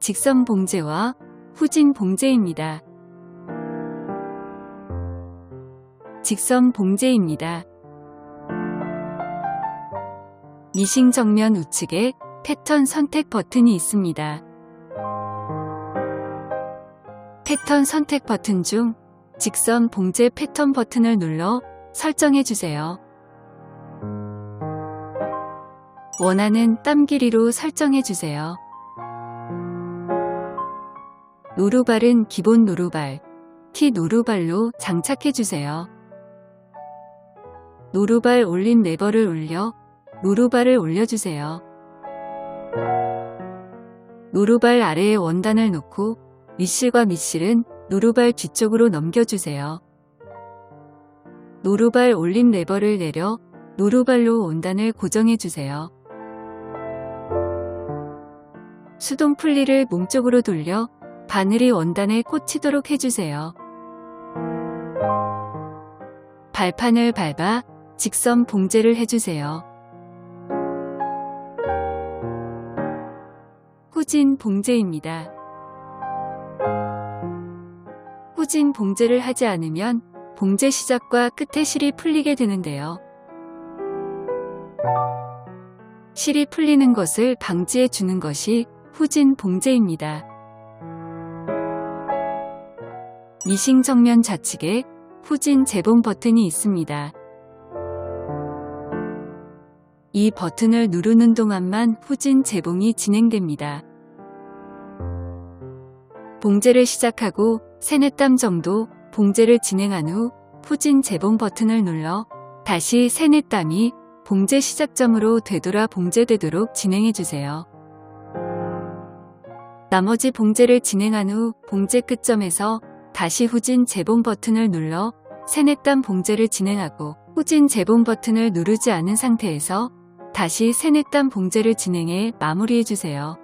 직선 봉제와 후진 봉제입니다. 직선 봉제입니다. 미싱 정면 우측에 패턴 선택 버튼이 있습니다. 패턴 선택 버튼 중 직선 봉제 패턴 버튼을 눌러 설정해 주세요. 원하는 땀 길이로 설정해 주세요. 노루발은 기본 노루발, T 노루발로 장착해 주세요. 노루발 올림 레버를 올려 노루발을 올려주세요. 노루발 아래에 원단을 놓고 밑실과 밑실은 노루발 뒤쪽으로 넘겨주세요. 노루발 올림 레버를 내려 노루발로 원단을 고정해주세요. 수동 풀리를 몸쪽으로 돌려 바늘이 원단에 꽂히도록 해주세요. 발판을 밟아 직선 봉제를 해주세요. 후진 봉제입니다. 후진 봉제를 하지 않으면 봉제 시작과 끝에 실이 풀리게 되는데요. 실이 풀리는 것을 방지해 주는 것이 후진 봉제입니다. 미싱 정면 좌측에 후진 재봉 버튼이 있습니다. 이 버튼을 누르는 동안만 후진 재봉이 진행됩니다. 봉제를 시작하고 세네땀 정도 봉제를 진행한 후 후진 재봉 버튼을 눌러 다시 세네땀이 봉제 시작점으로 되돌아 봉제되도록 진행해 주세요. 나머지 봉제를 진행한 후 봉제 끝점에서 다시 후진 재봉 버튼을 눌러 세네땀 봉제를 진행하고 후진 재봉 버튼을 누르지 않은 상태에서 다시 세네땀 봉제를 진행해 마무리해 주세요.